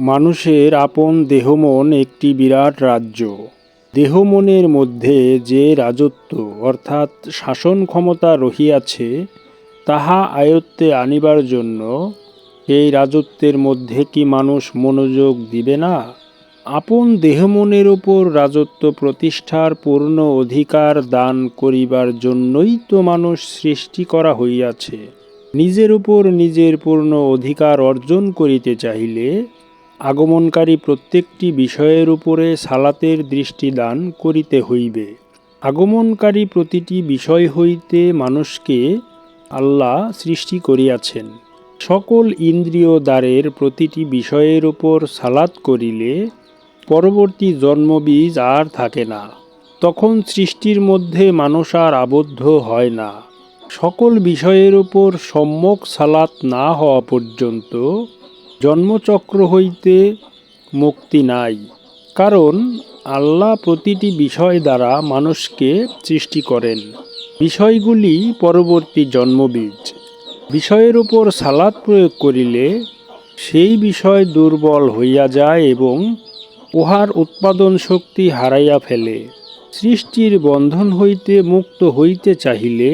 মানুষের আপন দেহমন একটি বিরাট রাজ্য। দেহমনের মধ্যে যে রাজত্ব, অর্থাৎ শাসন ক্ষমতা রহিয়াছে, তাহা আয়ত্তে আনিবার জন্য এই রাজত্বের মধ্যে কি মানুষ মনোযোগ দিবে না? আপন দেহমনের উপর রাজত্ব প্রতিষ্ঠার পূর্ণ অধিকার দান করিবার জন্যই তো মানুষ সৃষ্টি করা হইয়াছে। নিজের উপর নিজের পূর্ণ অধিকার অর্জন করিতে চাহিলে আগমনকারী প্রত্যেকটি বিষয়ের উপরে সালাতের দৃষ্টি দান করিতে হইবে। আগমনকারী প্রতিটি বিষয় হইতে মানুষকে আল্লাহ সৃষ্টি করিয়াছেন। সকল ইন্দ্রিয় দ্বারের প্রতিটি বিষয়ের উপর সালাত করিলে পরবর্তী জন্মবীজ আর থাকে না। তখন সৃষ্টির মধ্যে মানুষ আর আবদ্ধ হয় না। সকল বিষয়ের উপর সম্যক সালাত না হওয়া পর্যন্ত জন্মচক্র হইতে মুক্তি নাই, কারণ আল্লাহ প্রতিটি বিষয় দ্বারা মানুষকে সৃষ্টি করেন। বিষয়গুলি পরবর্তী জন্মবীজ। বিষয়ের উপর সালাদ প্রয়োগ করিলে সেই বিষয় দুর্বল হইয়া যায় এবং উহার উৎপাদন শক্তি হারাইয়া ফেলে। সৃষ্টির বন্ধন হইতে মুক্ত হইতে চাহিলে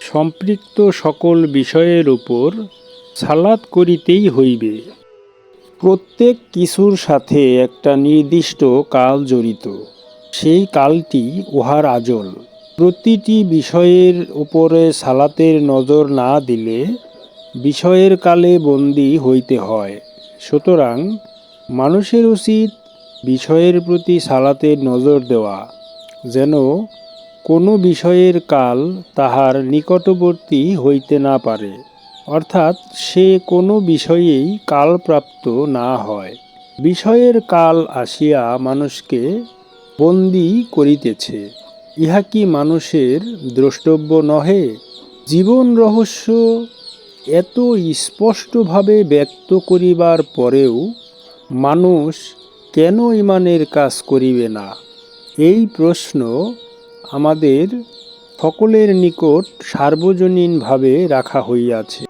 সম্পৃক্ত সকল বিষয়ের উপর সালাত করিতেই হইবে। প্রত্যেক কিছুর সাথে একটা নির্দিষ্ট কাল জড়িত। সেই কালটি উহার আজল। প্রতিটি বিষয়ের উপরে সালাতের নজর না দিলে বিষয়ের কালে বন্দী হইতে হয়। সুতরাং মানুষের উচিত বিষয়ের প্রতি সালাতের নজর দেওয়া, যেন কোনো বিষয়ের কাল তাহার নিকটবর্তী হইতে না পারে। অর্থাৎ সে কোনো বিষয়েই কালপ্রাপ্ত না হয়। বিষয়ের কাল আসিয়া মানুষকে বন্দী করিতেছে। ইহা কি মানুষের দ্রষ্টব্য নহে? জীবন রহস্য এত স্পষ্টভাবে ব্যক্ত করিবার পরেও মানুষ কেন ইমানের কাজ করিবে না? এই প্রশ্ন আমাদের সকলের নিকট সার্বজনীনভাবে রাখা হইয়াছে।